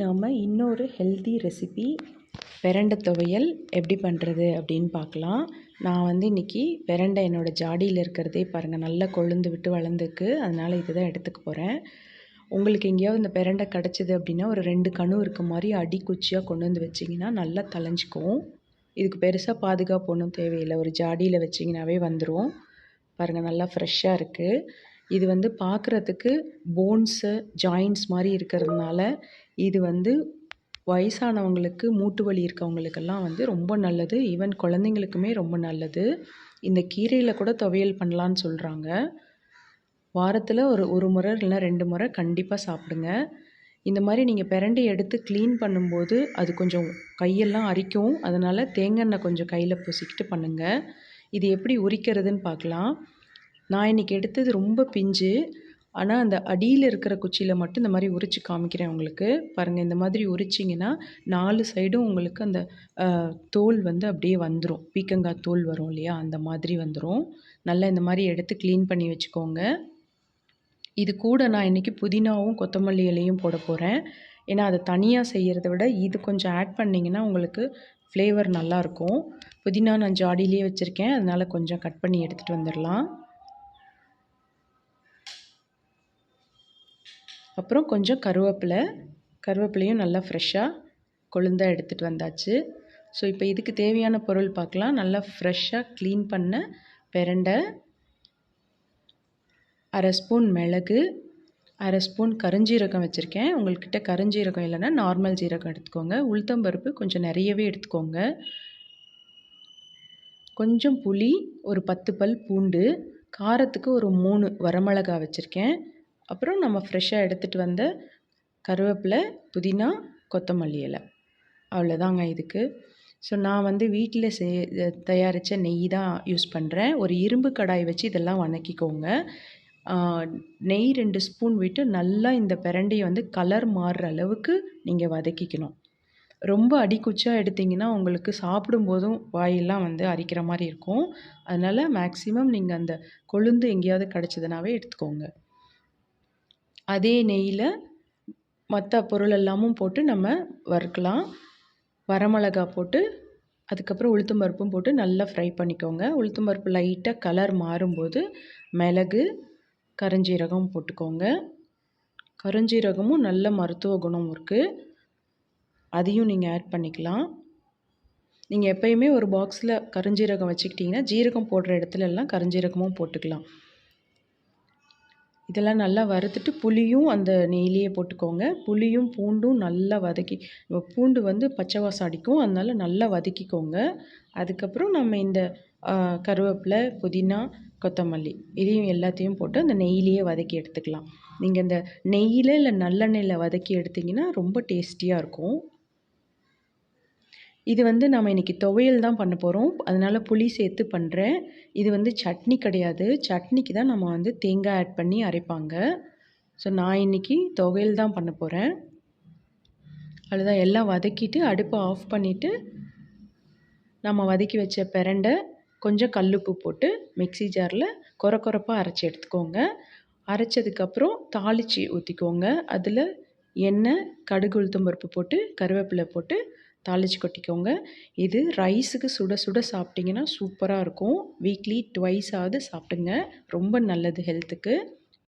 நாம் இன்னொரு healthy recipe பிரண்டை துவையல் எப்படி பண்ணுறது அப்படின்னு பார்க்கலாம். நான் வந்து இன்றைக்கி பிரண்டை என்னோடய ஜாடியில் இருக்கிறதே பாருங்கள் நல்லா கொழுந்து விட்டு வளர்ந்துருக்கு. அதனால் இது தான் எடுத்துக்க போகிறேன் உங்களுக்கு எங்கேயாவது இந்த பிரண்டை கிடச்சிது அப்படின்னா ஒரு ரெண்டு கணு இருக்க மாதிரி அடி குச்சியாக கொண்டு வந்து வச்சிங்கன்னா நல்லா தலைஞ்சிக்கும் இதுக்கு பெருசாக பாதுகாப்பு ஒன்றும் தேவையில்லை. ஒரு ஜாடியில் வச்சிங்கனாவே வந்துடும் பாருங்கள் நல்லா ஃப்ரெஷ்ஷாக இருக்குது இது வந்து பார்க்குறதுக்கு போன்ஸு ஜாயிண்ட்ஸ் மாதிரி இருக்கிறதுனால இது வந்து வயசானவங்களுக்கு மூட்டு வலி இருக்கவங்களுக்கெல்லாம் வந்து ரொம்ப நல்லது. ஈவன் குழந்தைங்களுக்குமே ரொம்ப நல்லது. இந்த கீரையில் கூட துவையல் பண்ணலான்னு சொல்கிறாங்க வாரத்தில் ஒரு ஒரு முறை இல்லைனா ரெண்டு முறை கண்டிப்பாக சாப்பிடுங்க. இந்த மாதிரி நீங்கள் பிரண்டி எடுத்து க்ளீன் பண்ணும்போது அது கொஞ்சம் கையெல்லாம் அரிக்கும். அதனால் தேங்காய் எண்ணெய் கொஞ்சம் கையில் பூசிக்கிட்டு பண்ணுங்கள் இது எப்படி உரிக்கிறதுன்னு பார்க்கலாம். நான் இன்றைக்கி எடுத்தது ரொம்ப பிஞ்சு. ஆனால் அந்த அடியில் இருக்கிற குச்சியில் மட்டும் இந்த மாதிரி உரித்து காமிக்கிறேன் உங்களுக்கு. பாருங்கள் இந்த மாதிரி உரிச்சிங்கன்னா நாலு சைடும் உங்களுக்கு அந்த தோல் வந்து அப்படியே வந்துடும் பீக்கங்காய் தோல் வரும் இல்லையா? அந்த மாதிரி வந்துடும் நல்லா இந்த மாதிரி எடுத்து க்ளீன் பண்ணி வச்சுக்கோங்க. இது கூட நான் இன்றைக்கி புதினாவும் கொத்தமல்லி இலையும் போட போகிறேன் ஏன்னா அதை தனியாக செய்கிறத விட இது கொஞ்சம் ஆட் பண்ணிங்கன்னா உங்களுக்கு ஃப்ளேவர் நல்லாயிருக்கும் புதினா நான் ஜாடியிலே வச்சுருக்கேன். அதனால் கொஞ்சம் கட் பண்ணி எடுத்துகிட்டு வந்துடலாம். அப்புறம் கொஞ்சம் கருவேப்பிலை. கருவேப்பிலையும் நல்லா ஃப்ரெஷ்ஷாக கொழுந்தாக எடுத்துகிட்டு வந்தாச்சு. ஸோ இப்போ இதுக்கு தேவையான பொருள் பார்க்கலாம். நல்லா ஃப்ரெஷ்ஷாக க்ளீன் பண்ண பெரண்டை. அரை ஸ்பூன் மிளகு அரை ஸ்பூன் கருஞ்சீரகம் வச்சுருக்கேன். உங்கள்கிட்ட கருஞ்சீரகம் இல்லைன்னா நார்மல் ஜீரகம் எடுத்துக்கோங்க. உளுத்தம்பருப்பு கொஞ்சம் நிறையவே எடுத்துக்கோங்க. கொஞ்சம் புளி ஒரு பத்து பல் பூண்டு காரத்துக்கு ஒரு மூணு வரமிளகா வச்சுருக்கேன். அப்புறம் நம்ம ஃப்ரெஷ்ஷாக எடுத்துகிட்டு வந்த கருவேப்பிலை புதினா கொத்தமல்லி இலை. அவ்வளோதாங்க இதுக்கு. ஸோ நான் வந்து வீட்டில் செய் தயாரித்த நெய் தான் யூஸ் பண்ணுறேன் ஒரு இரும்பு கடாய் வச்சு இதெல்லாம் வணக்கிக்கோங்க. நெய் ரெண்டு ஸ்பூன் விட்டு நல்லா இந்த பிரண்டையை வந்து கலர் மாறுற அளவுக்கு நீங்கள் வதக்கிக்கணும். ரொம்ப அடிக்குச்சாக எடுத்திங்கன்னா உங்களுக்கு சாப்பிடும்போதும் வாயெல்லாம் வந்து அரிக்கிற மாதிரி இருக்கும். அதனால் மேக்ஸிமம் நீங்கள் அந்த கொழுந்து எங்கேயாவது கிடச்சிதுனாவே எடுத்துக்கோங்க. அதே நெய்யில் மற்ற பொருள் எல்லாமும் போட்டு நம்ம வறுக்கலாம். வரமிளகா போட்டு அதுக்கப்புறம் உளுத்தம் பருப்பும் போட்டு நல்லா ஃப்ரை பண்ணிக்கோங்க. உளுத்தம் பருப்பு லைட்டாக கலர் மாறும்போது மிளகு கருஞ்சீரகம் போட்டுக்கோங்க. கருஞ்சீரகமும் நல்ல மருத்துவ குணம் இருக்குது அதையும் நீங்கள் ஆட் பண்ணிக்கலாம். நீங்கள் எப்போயுமே ஒரு பாக்ஸில் கருஞ்சீரகம் வச்சுக்கிட்டிங்கன்னா ஜீரகம் போடுற இடத்துல எல்லாம் கருஞ்சீரகமும் போட்டுக்கலாம். இதெல்லாம் நல்லா வறுத்துட்டு புளியும் அந்த நெய்லேயே போட்டுக்கோங்க. புளியும் பூண்டும் நல்லா வதக்கி பூண்டு வந்து பச்சை வாசம் அடிக்கும் அதனால் நல்லா வதக்கிக்கோங்க. அதுக்கப்புறம் நம்ம இந்த கருவேப்பிலை புதினா கொத்தமல்லி இதையும் எல்லாத்தையும் போட்டு அந்த நெய்லேயே வதக்கி எடுத்துக்கலாம். நீங்கள் இந்த நெய்யில் இல்லை நல்லெண்ணெயில் வதக்கி எடுத்திங்கன்னா ரொம்ப டேஸ்டியாக இருக்கும். இது வந்து நம்ம இன்றைக்கி துவையல் தான் பண்ண போகிறோம் அதனால் புளி சேர்த்து பண்ணுறேன் இது வந்து சட்னி கிடையாது. சட்னிக்கு தான் நம்ம வந்து தேங்காய் ஆட் பண்ணி அரைப்பாங்க. ஸோ நான் இன்றைக்கி துவையல் தான் பண்ண போகிறேன் அதுதான் எல்லாம் வதக்கிட்டு அடுப்பை ஆஃப் பண்ணிவிட்டு நம்ம வதக்கி வச்ச பிரண்டை கொஞ்சம் கல்லுப்பு போட்டு மிக்சி ஜாரில் குறை குறைப்பாக அரைச்சி எடுத்துக்கோங்க. அரைச்சதுக்கப்புறம் தாளித்து ஊற்றிக்கோங்க அதில் எண்ணெய் கடுகு உளுத்தம்பருப்பு போட்டு கருவேப்பிலை போட்டு தாளித்து கொட்டிக்கோங்க. இது ரைஸுக்கு சுட சுட சாப்பிட்டிங்கன்னா சூப்பராக இருக்கும். வீக்லி ட்வைஸாவது சாப்பிடுங்க. ரொம்ப நல்லது ஹெல்த்துக்கு